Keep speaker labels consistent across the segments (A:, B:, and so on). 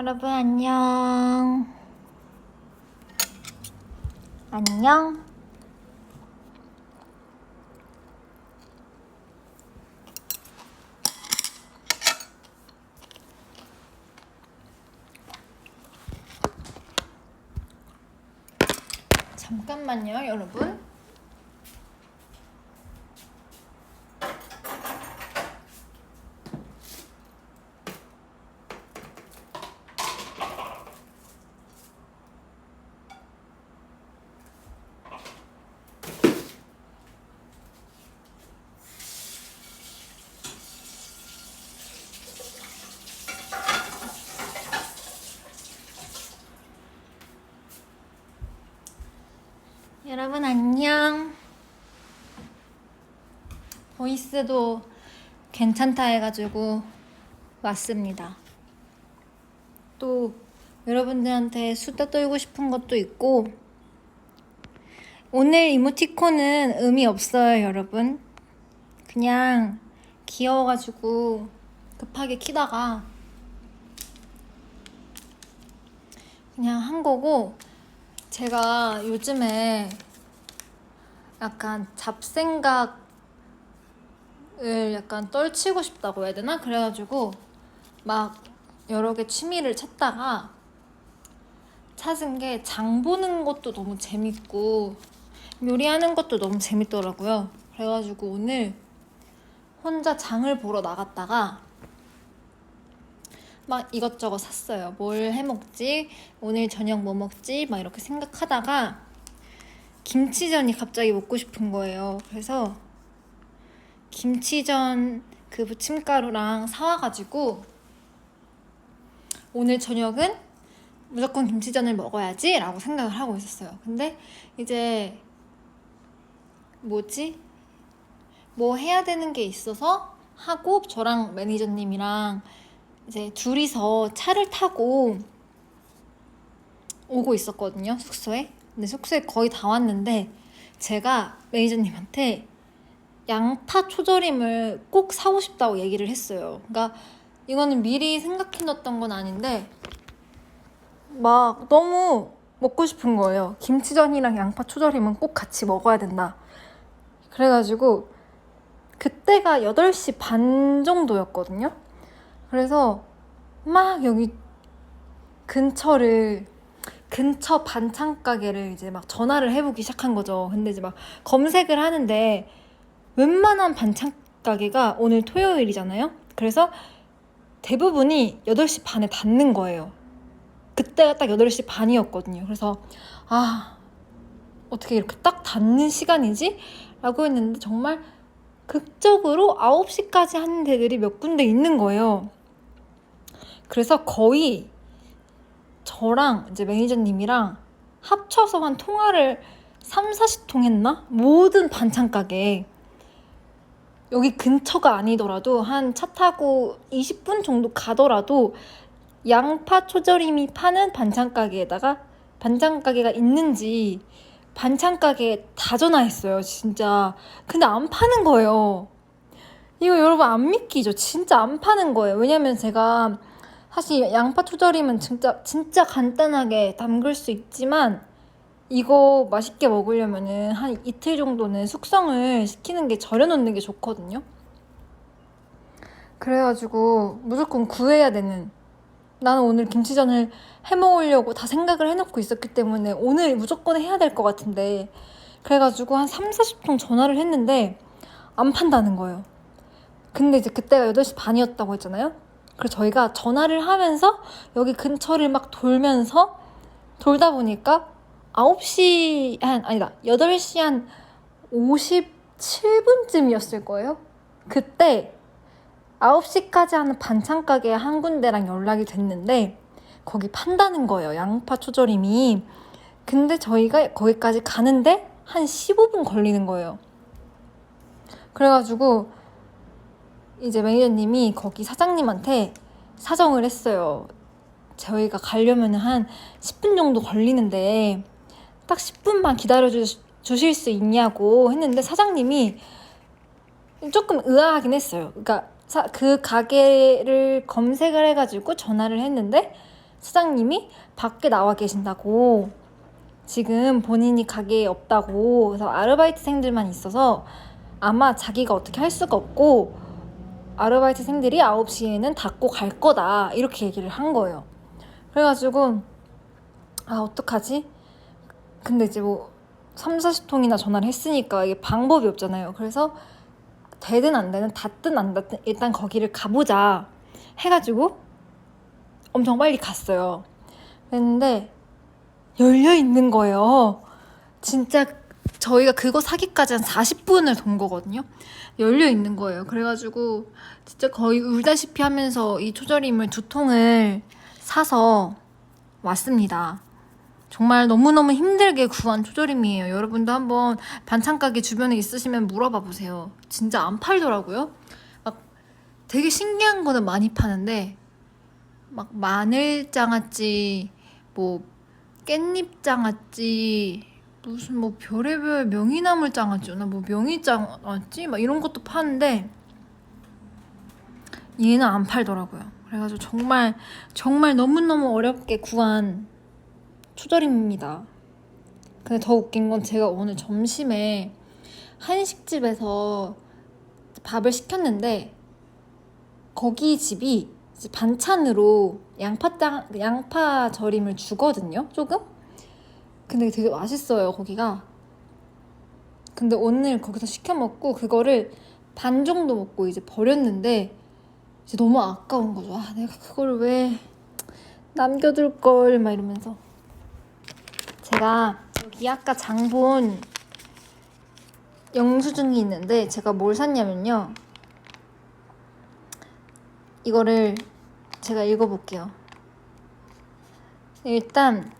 A: 여러분 안녕. 안녕. 잠깐만요, 여러분. 여러분 안녕. 보이스도 괜찮다 해가지고 왔습니다. 또 여러분들한테 수다 떨고 싶은 것도 있고 오늘 이모티콘은 의미 없어요, 여러분. 그냥 귀여워가지고 급하게 키다가 그냥 한 거고 제가 요즘에 약간 잡생각을 약간 떨치고 싶다고 해야 되나? 그래가지고 막 여러 개 취미를 찾다가 찾은 게 장 보는 것도 너무 재밌고 요리하는 것도 너무 재밌더라고요. 그래가지고 오늘 혼자 장을 보러 나갔다가 막 이것저것 샀어요. 뭘 해 먹지? 오늘 저녁 뭐 먹지? 막 이렇게 생각하다가 김치전이 갑자기 먹고 싶은 거예요. 그래서 김치전 그 부침가루랑 사와가지고 오늘 저녁은 무조건 김치전을 먹어야지 라고 생각을 하고 있었어요. 근데 이제 뭐지? 뭐 해야 되는 게 있어서 하고 저랑 매니저님이랑 이제 둘이서 차를 타고 오고 있었거든요 숙소에 근데 숙소에 거의 다 왔는데 제가 매니저님한테 양파 초절임을 꼭 사고 싶다고 얘기를 했어요. 그러니까 이거는 미리 생각해 놨던 건 아닌데 막 너무 먹고 싶은 거예요. 김치전이랑 양파 초절임은 꼭 같이 먹어야 된다. 그래가지고 그때가 8시 반 정도였거든요. 그래서 막 여기 근처를 근처 반찬 가게를 이제 막 전화를 해보기 시작한 거죠. 근데 이제 막 검색을 하는데 웬만한 반찬 가게가 오늘 토요일이잖아요. 그래서 대부분이 8시 반에 닫는 거예요. 그때가 딱 8시 반이었거든요. 그래서 아 어떻게 이렇게 딱 닫는 시간이지? 라고 했는데 정말 극적으로 9시까지 하는 데들이 몇 군데 있는 거예요. 그래서 거의 저랑 이제 매니저님이랑 합쳐서 한 통화를 3, 40통 했나? 모든 반찬 가게 여기 근처가 아니더라도 한 차 타고 20분 정도 가더라도 양파 초절임이 파는 반찬 가게에다가 반찬 가게가 있는지 반찬 가게에 다 전화했어요, 진짜. 근데 안 파는 거예요. 이거 여러분 안 믿기죠? 진짜 안 파는 거예요. 왜냐면 제가 사실 양파 초절임은 진짜 진짜 간단하게 담글 수 있지만 이거 맛있게 먹으려면은 한 이틀 정도는 숙성을 시키는 게 절여놓는 게 좋거든요. 그래가지고 무조건 구해야 되는. 나는 오늘 김치전을 해 먹으려고 다 생각을 해놓고 있었기 때문에 오늘 무조건 해야 될 것 같은데 그래가지고 한 3, 40통 전화를 했는데 안 판다는 거예요. 근데 이제 그때가 8시 반이었다고 했잖아요. 그래서 저희가 전화를 하면서 여기 근처를 막 돌면서 돌다 보니까 9시 한 아니다 8시 한 57분쯤이었을 거예요. 그때 9시까지 하는 반찬 가게 한 군데랑 연락이 됐는데 거기 판다는 거예요. 양파 초절임이. 근데 저희가 거기까지 가는데 한 15분 걸리는 거예요. 그래가지고 이제 매니저님이 거기 사장님한테 사정을 했어요. 저희가 가려면 한 10분 정도 걸리는데 딱 10분만 기다려 주실 수 있냐고 했는데 사장님이 조금 의아하긴 했어요. 그러니까 사, 그 가게를 검색을 해가지고 전화를 했는데 사장님이 밖에 나와 계신다고 지금 본인이 가게에 없다고 그래서 아르바이트생들만 있어서 아마 자기가 어떻게 할 수가 없고 아르바이트생들이 9시에는 닫고 갈 거다 이렇게 얘기를 한 거예요 그래가지고 아 어떡하지? 근데 이제 뭐 3, 40통이나 전화를 했으니까 이게 방법이 없잖아요 그래서 되든 안 되든 닫든 안 닫든 일단 거기를 가보자 해가지고 엄청 빨리 갔어요. 그랬는데 열려 있는 거예요. 진짜 저희가 그거 사기까지 한 40분을 돈 거거든요. 열려 있는 거예요. 그래가지고 진짜 거의 울다시피 하면서 이 초절임을 두 통을 사서 왔습니다. 정말 너무너무 힘들게 구한 초절임이에요. 여러분도 한번 반찬 가게 주변에 있으시면 물어봐 보세요. 진짜 안 팔더라고요. 막 되게 신기한 거는 많이 파는데 막 마늘 장아찌, 뭐 깻잎 장아찌, 무슨 뭐 별의별 명이나물 장아찌 나 뭐 명이 장아찌 막 이런 것도 파는데 얘는 안 팔더라고요. 그래가지고 정말 정말 너무너무 어렵게 구한 초절임입니다. 근데 더 웃긴 건 제가 오늘 점심에 한식집에서 밥을 시켰는데 거기 집이 반찬으로 양파장 양파 절임을 주거든요. 조금. 근데 되게 맛있어요 거기가. 근데 오늘 거기서 시켜 먹고 그거를 반 정도 먹고 이제 버렸는데 이제 너무 아까운 거죠. 아 내가 그걸 왜 남겨둘 걸 막 이러면서. 제가 여기 아까 장본 영수증이 있는데 제가 뭘 샀냐면요. 이거를 제가 읽어볼게요. 일단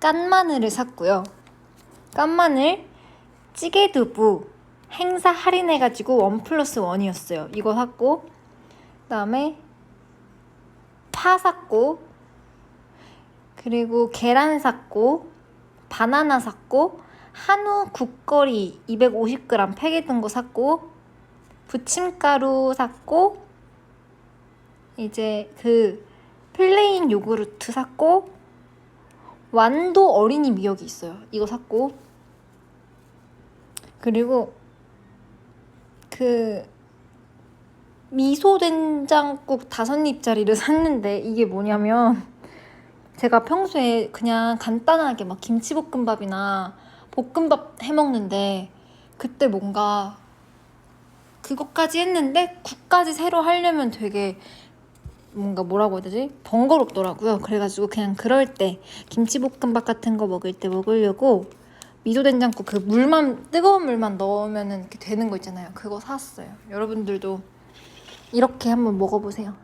A: 깐 마늘을 샀고요. 깐 마늘 찌개 두부 행사 할인해가지고 원 플러스 원이었어요. 이거 샀고 그 다음에 파 샀고 그리고 계란 샀고 바나나 샀고 한우 국거리 250g 팩에 든 거 샀고 부침가루 샀고 이제 그 플레인 요구르트 샀고 완도 어린이 미역이 있어요. 이거 샀고 그리고 그 미소 된장국 다섯 입짜리를 샀는데 이게 뭐냐면 제가 평소에 그냥 간단하게 막 김치볶음밥이나 볶음밥 해 먹는데 그때 뭔가 그것까지 했는데 국까지 새로 하려면 되게 뭔가 뭐라고 해야 되지? 번거롭더라고요. 그래가지고 그냥 그럴 때 김치볶음밥 같은 거 먹을 때 먹으려고 미소 된장국 그 물만 뜨거운 물만 넣으면 이렇게 되는 거 있잖아요. 그거 샀어요. 여러분들도 이렇게 한번 먹어보세요.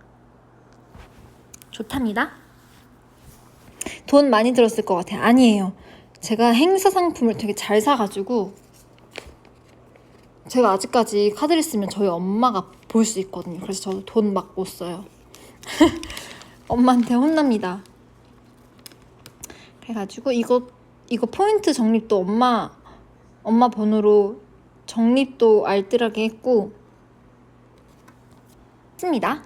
A: 좋답니다. 돈 많이 들었을 것 같아요. 아니에요. 제가 행사 상품을 되게 잘 사가지고 제가 아직까지 카드를 쓰면 저희 엄마가 볼 수 있거든요. 그래서 저도 돈 막 못 써요. 엄마한테 혼납니다. 그래가지고 이거 이거 포인트 적립도 엄마 엄마 번호로 적립도 알뜰하게 했고 씁니다.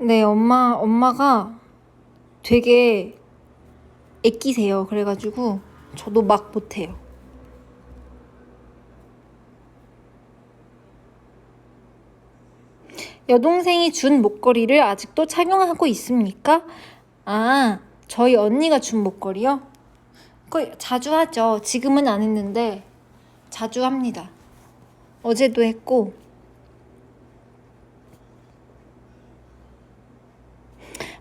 A: 네, 엄마 엄마가 되게 애끼세요. 그래가지고 저도 막 못해요. 여동생이 준 목걸이를 아직도 착용하고 있습니까? 아, 저희 언니가 준 목걸이요? 그 자주 하죠. 지금은 안 했는데 자주 합니다. 어제도 했고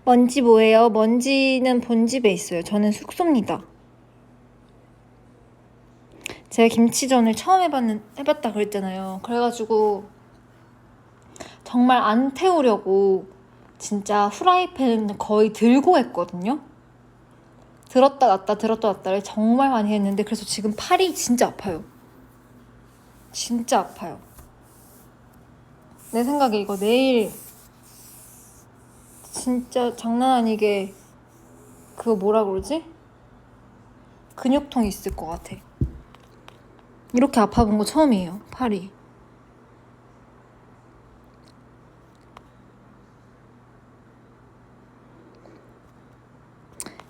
A: 먼지 뭐예요? 먼지는 본집에 있어요. 저는 숙소입니다. 제가 김치전을 처음 해봤는, 해봤다 그랬잖아요. 그래가지고 정말 안 태우려고 진짜 후라이팬 거의 들고 했거든요. 들었다 놨다 들었다 놨다를 정말 많이 했는데 그래서 지금 팔이 진짜 아파요. 진짜 아파요. 내 생각에 이거 내일 진짜 장난 아니게 그거 뭐라 그러지? 근육통 있을 것 같아. 이렇게 아파본 거 처음이에요, 팔이.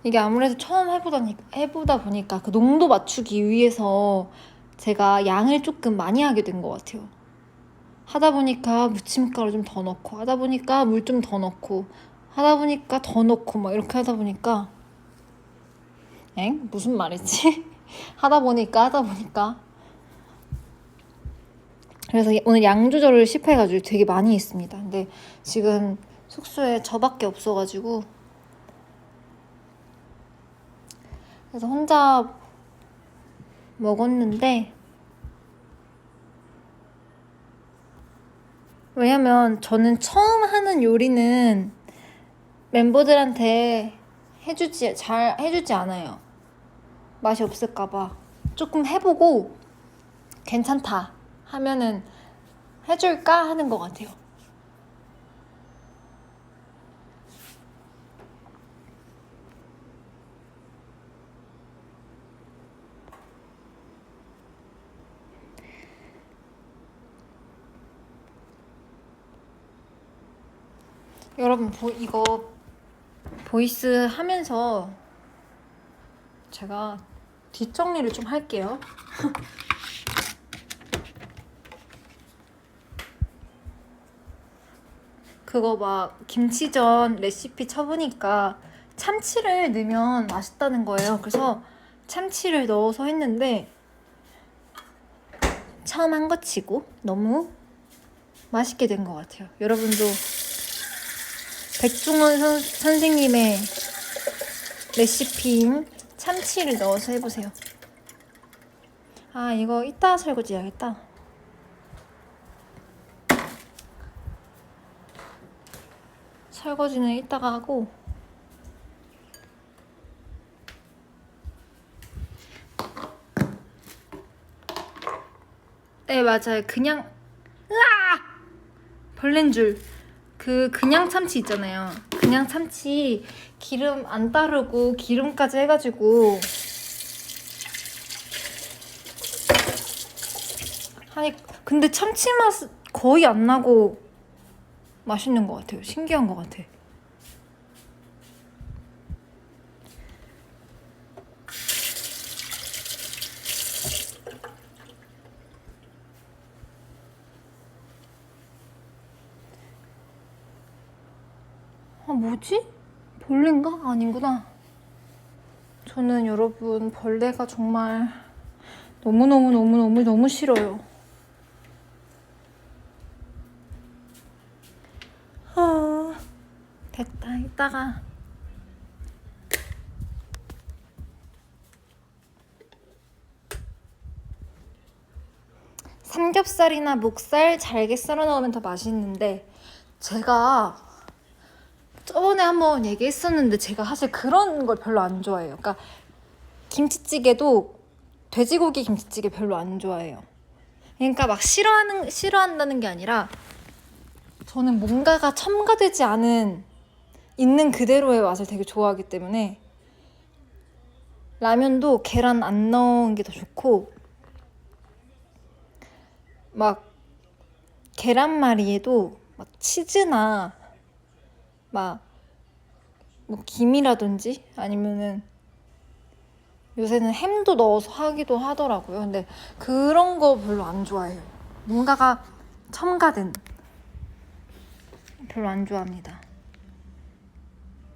A: 이게 아무래도 처음 해보다, 해보다 보니까 그 농도 맞추기 위해서 제가 양을 조금 많이 하게 된 것 같아요. 하다 보니까 무침가루 좀 더 넣고, 하다 보니까 물 좀 더 넣고, 하다 보니까 더 넣고, 막 이렇게 하다 보니까. 엥? 무슨 말이지? 하다 보니까, 하다 보니까. 그래서 오늘 양 조절을 실패해가지고 되게 많이 했습니다. 근데 지금 숙소에 저밖에 없어가지고 그래서 혼자 먹었는데 왜냐면 저는 처음 하는 요리는 멤버들한테 해주지 잘 해주지 않아요. 맛이 없을까봐 조금 해보고 괜찮다 하면은 해줄까 하는 것 같아요. 여러분 보, 이거 보이스 하면서 제가 뒷정리를 좀 할게요. 그거 막 김치전 레시피 쳐보니까 참치를 넣으면 맛있다는 거예요. 그래서 참치를 넣어서 했는데 처음 한거 치고 너무 맛있게 된 것 같아요. 여러분도 백종원 선, 선생님의 레시피인 참치를 넣어서 해보세요. 아 이거 이따 설거지 해야겠다. 설거지는 이따가 하고 네 맞아요 그냥 으아 벌레인 줄 그 그냥 참치 있잖아요 그냥 참치 기름 안 따르고 기름까지 해가지고 아니 근데 참치 맛 거의 안 나고 맛있는 것 같아요. 신기한 것 같아. 아, 뭐지? 벌레인가? 아닌구나. 저는 여러분, 벌레가 정말 너무너무너무너무너무 싫어요. 아, 됐다. 이따가. 삼겹살이나 목살 잘게 썰어 넣으면 더 맛있는데 제가 저번에 한번 얘기했었는데 제가 사실 그런 걸 별로 안 좋아해요. 그러니까 김치찌개도 돼지고기 김치찌개 별로 안 좋아해요. 그러니까 막 싫어하는 싫어한다는 게 아니라 저는 뭔가가 첨가되지 않은 있는 그대로의 맛을 되게 좋아하기 때문에 라면도 계란 안 넣은 게 더 좋고 막 계란말이에도 막 치즈나 막 뭐 김이라든지 아니면은 요새는 햄도 넣어서 하기도 하더라고요. 근데 그런 거 별로 안 좋아해요. 뭔가가 첨가된 별로 안 좋아합니다.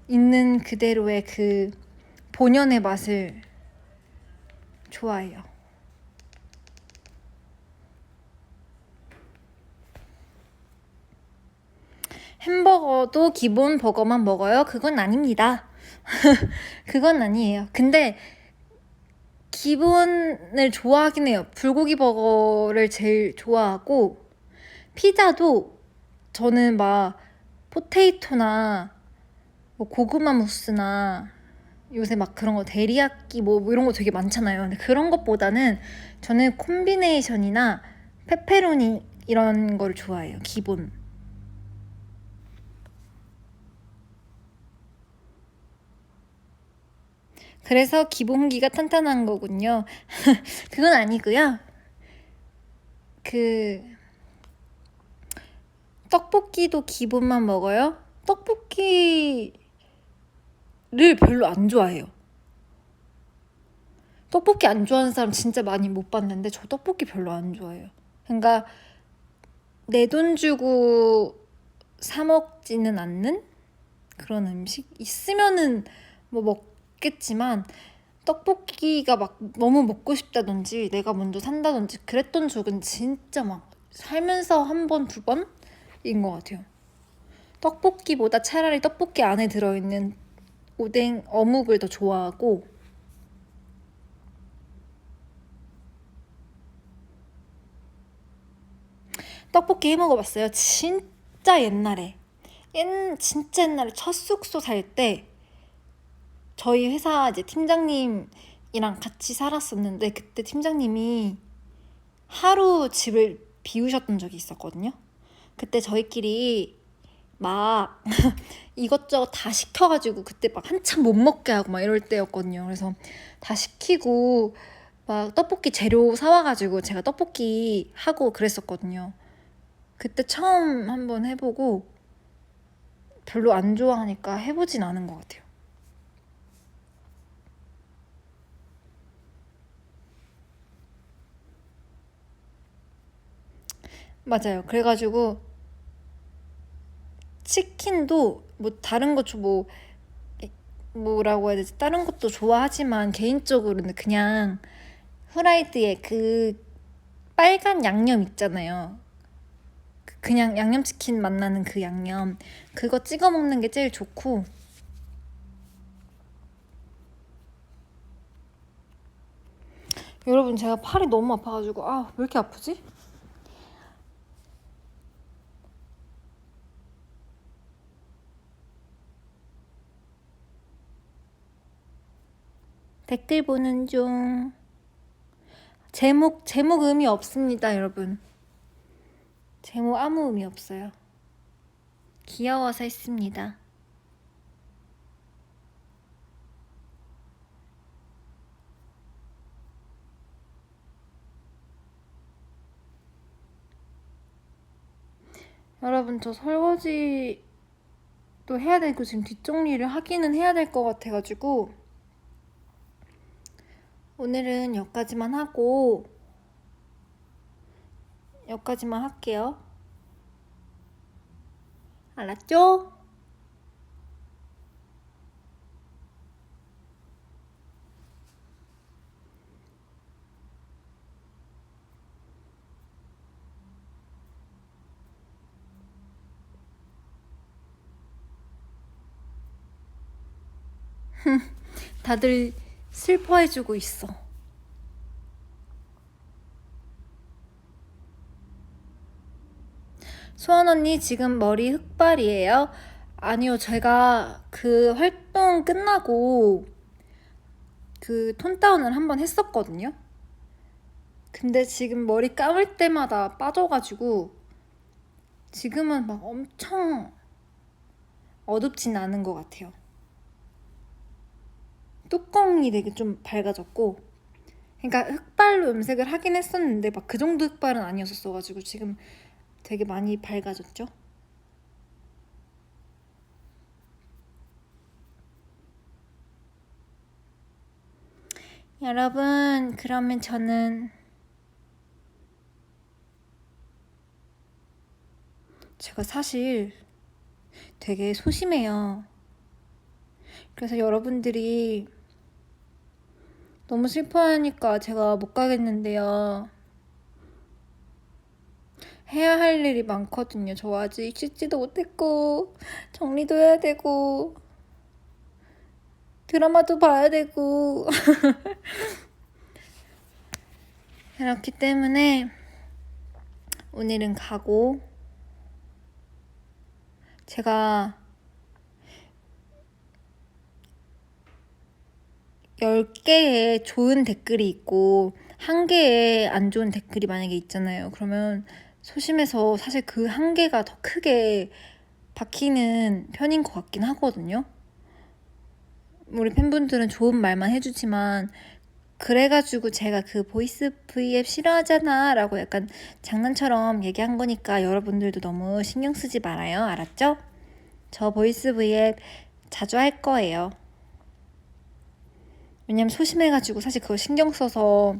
A: 있는 그대로의 그 본연의 맛을 좋아해요. 햄버거도 기본 버거만 먹어요? 그건 아닙니다. 그건 아니에요. 근데 기본을 좋아하긴 해요. 불고기 버거를 제일 좋아하고 피자도 저는 막 포테이토나 뭐 고구마 무스나 요새 막 그런 거 데리야끼 뭐 이런 거 되게 많잖아요. 근데 그런 것보다는 저는 콤비네이션이나 페페로니 이런 걸 좋아해요. 기본. 그래서 기본기가 탄탄한 거군요. 그건 아니고요. 그 떡볶이도 기본만 먹어요? 떡볶이를 별로 안 좋아해요. 떡볶이 안 좋아하는 사람 진짜 많이 못 봤는데 저 떡볶이 별로 안 좋아해요. 그러니까 내 돈 주고 사 먹지는 않는 그런 음식 있으면은 뭐 먹 겠지만 떡볶이가 막 너무 먹고 싶다든지 내가 먼저 산다든지 그랬던 적은 진짜 막 살면서 한 번, 두 번인 것 같아요. 떡볶이보다 차라리 떡볶이 안에 들어있는 오뎅, 어묵을 더 좋아하고 떡볶이 해 먹어봤어요. 진짜 옛날에. 옛, 진짜 옛날에 첫 숙소 살 때 저희 회사 이제 팀장님이랑 같이 살았었는데 그때 팀장님이 하루 집을 비우셨던 적이 있었거든요. 그때 저희끼리 막 이것저것 다 시켜가지고 그때 막 한참 못 먹게 하고 막 이럴 때였거든요. 그래서 다 시키고 막 떡볶이 재료 사와가지고 제가 떡볶이 하고 그랬었거든요. 그때 처음 한번 해보고 별로 안 좋아하니까 해보진 않은 것 같아요. 맞아요. 그래가지고 치킨도 뭐 다른 거뭐 뭐라고 해야 되지? 다른 것도 좋아하지만 개인적으로는 그냥 후라이드에 그 빨간 양념 있잖아요. 그- 그냥 양념치킨 맛나는 그 양념 그거 찍어 먹는 게 제일 좋고 여러분 제가 팔이 너무 아파가지고 아 왜 이렇게 아프지? 댓글 보는 중. 제목, 제목 의미 없습니다, 여러분. 제목 아무 의미 없어요. 귀여워서 했습니다. 여러분, 저 설거지도 해야 되고, 지금 뒷정리를 하기는 해야 될 것 같아가지고, 오늘은 여기까지만 하고 여기까지만 할게요. 알았죠? 다들 슬퍼해주고 있어. 소원 언니 지금 머리 흑발이에요? 아니요, 제가 그 활동 끝나고 그 톤다운을 한번 했었거든요. 근데 지금 머리 감을 때마다 빠져가지고 지금은 막 엄청 어둡진 않은 것 같아요. 뚜껑이 되게 좀 밝아졌고 그러니까 흑발로 염색을 하긴 했었는데 막 그 정도 흑발은 아니었었어가지고 지금 되게 많이 밝아졌죠. 여러분, 그러면 저는 제가 사실 되게 소심해요. 그래서 여러분들이 너무 슬퍼하니까 제가 못 가겠는데요. 해야 할 일이 많거든요. 저 아직 씻지도 못했고, 정리도 해야 되고, 드라마도 봐야 되고. 그렇기 때문에 오늘은 가고, 제가 10개의 좋은 댓글이 있고, 한 개의 안 좋은 댓글이 만약에 있잖아요. 그러면 소심해서 사실 그 한 개가 더 크게 박히는 편인 것 같긴 하거든요. 우리 팬분들은 좋은 말만 해주지만 그래가지고 제가 그 보이스 V앱 싫어하잖아 라고 약간 장난처럼 얘기한 거니까 여러분들도 너무 신경 쓰지 말아요. 알았죠? 저 보이스 V앱 자주 할 거예요. 왜냐면 소심해가지고 사실 그거 신경 써서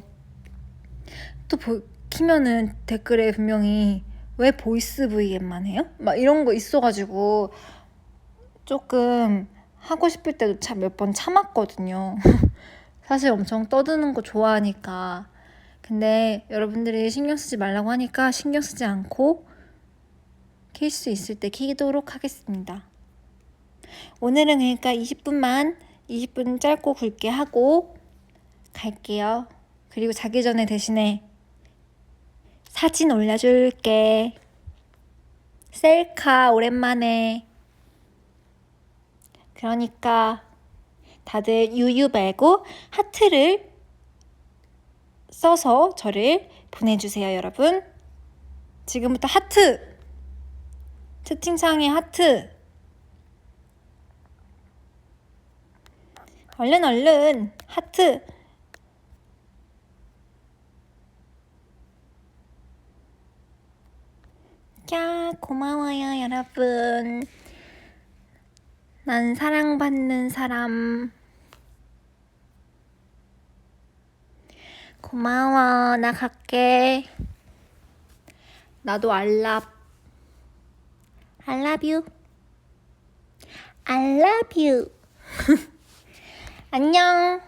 A: 또 보, 키면은 댓글에 분명히 왜 보이스 V앱만 해요? 막 이런 거 있어가지고 조금 하고 싶을 때도 참 몇 번 참았거든요. 사실 엄청 떠드는 거 좋아하니까. 근데 여러분들이 신경 쓰지 말라고 하니까 신경 쓰지 않고 킬 수 있을 때 키도록 하겠습니다. 오늘은 그러니까 20분만 20분 짧고 굵게 하고 갈게요. 그리고 자기 전에 대신에 사진 올려줄게. 셀카 오랜만에. 그러니까 다들 유유 말고 하트를 써서 저를 보내주세요, 여러분. 지금부터 하트! 채팅창에 하트! 얼른 얼른 하트! 야, 고마워요, 여러분. 난 사랑받는 사람. 고마워. 나 갈게. 나도 알랍. I love you. I love you. 안녕.